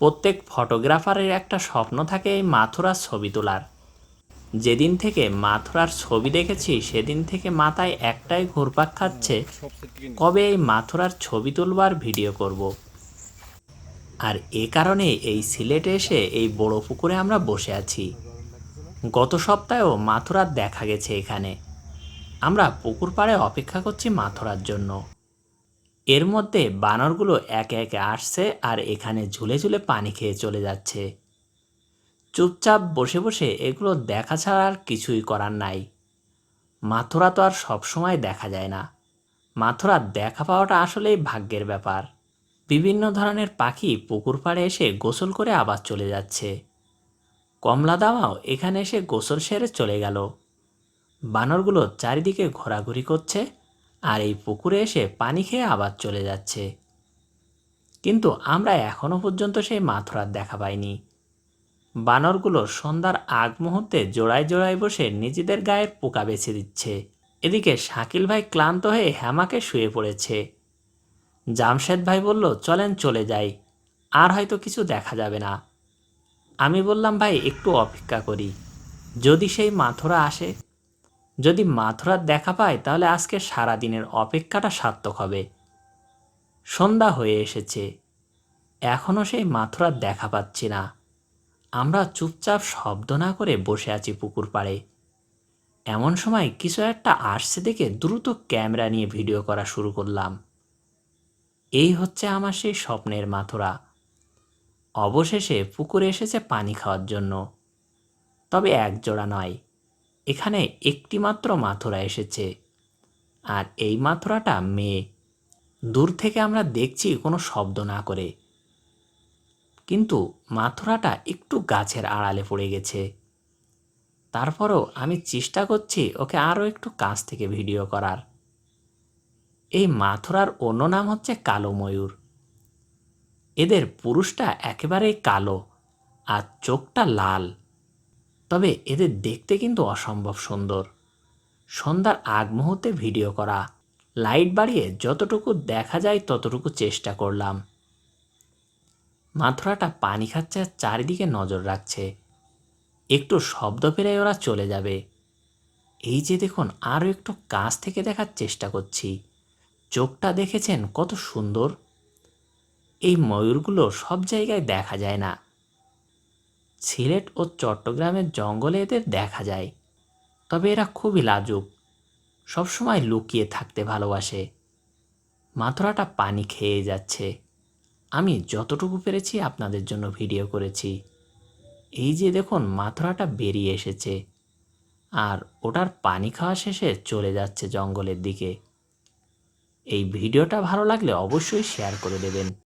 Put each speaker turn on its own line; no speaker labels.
প্রত্যেক ফটোগ্রাফারের একটা স্বপ্ন থাকে এই মাথুরার ছবি তোলার। যেদিন থেকে মাথুরার ছবি দেখেছি, সেদিন থেকে মাথায় একটাই ঘুরপাক খাচ্ছে, কবে এই মাথুরার ছবি তুলবার ভিডিও করব। আর এ কারণে এই সিলেটে এসে এই বড় পুকুরে আমরা বসে আছি। গত সপ্তাহেও মাথুরার দেখা গেছে এখানে। আমরা পুকুর পাড়ে অপেক্ষা করছি মাথুরার জন্য। এর মধ্যে বানরগুলো একে একে আসছে আর এখানে ঝুলে ঝুলে পানি খেয়ে চলে যাচ্ছে। চুপচাপ বসে বসে এগুলো দেখা ছাড়া আর কিছুই করার নাই। মাথুরা তো আর সবসময় দেখা যায় না। মাথুরার দেখা পাওয়াটা আসলেই ভাগ্যের ব্যাপার। বিভিন্ন ধরনের পাখি পুকুর পাড়ে এসে গোসল করে আবার চলে যাচ্ছে। কমলা দামাও এখানে এসে গোসল সেরে চলে গেল। বানরগুলো চারিদিকে ঘোরাঘুরি করছে আর এই পুকুরে এসে পানি খেয়ে আবার চলে যাচ্ছে। কিন্তু আমরা এখনও পর্যন্ত সেই মাথুরার দেখা পাইনি। বানরগুলো সন্ধ্যার আগ মুহূর্তে জোড়ায় জোড়ায় বসে নিজেদের গায়ের পোকা বেছে দিচ্ছে। এদিকে শাকিল ভাই ক্লান্ত হয়ে হ্যামাকে শুয়ে পড়েছে। জামশেদ ভাই বলল, চলেন চলে যাই, আর হয়তো কিছু দেখা যাবে না। আমি বললাম, ভাই, একটু অপেক্ষা করি। যদি সেই মাথুরা আসে যদি মাথুরার দেখা পায়, তাহলে আজকে সারা দিনের অপেক্ষাটা সার্থক হবে। সন্ধ্যা হয়ে এসেছে। এখনও সেই মাথুরার দেখা পাচ্ছি না। আমরা চুপচাপ শব্দ না করে বসে আছি পুকুর পাড়ে। এমন সময় কিছু একটা আসছে দেখে দ্রুত ক্যামেরা নিয়ে ভিডিও করা শুরু করলাম। এই হচ্ছে আমার সেই স্বপ্নের মাথুরা। অবশেষে পুকুরে এসেছে পানি খাওয়ার জন্য। তবে এক জোড়া নয় এখানে একটি মাত্র মাথুরা এসেছে। আর এই মাথুরাটা মেয়ে। দূর থেকে আমরা দেখছি কোনো শব্দ না করে। কিন্তু মাথুরাটা একটু গাছের আড়ালে পড়ে গেছে। তারপরও আমি চেষ্টা করছি ওকে আরও একটু কাছ থেকে ভিডিও করার। এই মাথুরার অন্য নাম হচ্ছে কালো ময়ূর। এদের পুরুষটা একেবারেই কালো আর চোখটা লাল। তবে এদের দেখতে কিন্তু অসম্ভব সুন্দর। সন্ধ্যার আগ মুহূর্তে ভিডিও করা। লাইট বাড়িয়ে যতটুকু দেখা যায় ততটুকু চেষ্টা করলাম। মাথুরাটা পানি খাচ্ছে চারিদিকে নজর রাখছে। একটু শব্দ পেলে ওরা চলে যাবে। এই যে দেখুন, আরও একটু কাছ থেকে দেখার চেষ্টা করছি। চোখটা দেখেছেন কত সুন্দর? এই ময়ূরগুলো সব জায়গায় দেখা যায় না। সিলেট ও চট্টগ্রামের জঙ্গলে এদের দেখা যায়। তবে এরা খুবই লাজুক। সবসময় লুকিয়ে থাকতে ভালোবাসে। মাথুরাটা পানি খেয়ে যাচ্ছে। আমি যতটুকু পেরেছি আপনাদের জন্য ভিডিও করেছি। এই যে দেখুন, মাথুরাটা বেরিয়ে এসেছে। আর ওটার পানি খাওয়া শেষে চলে যাচ্ছে জঙ্গলের দিকে। এই ভিডিওটা ভালো লাগলে অবশ্যই শেয়ার করে দেবেন।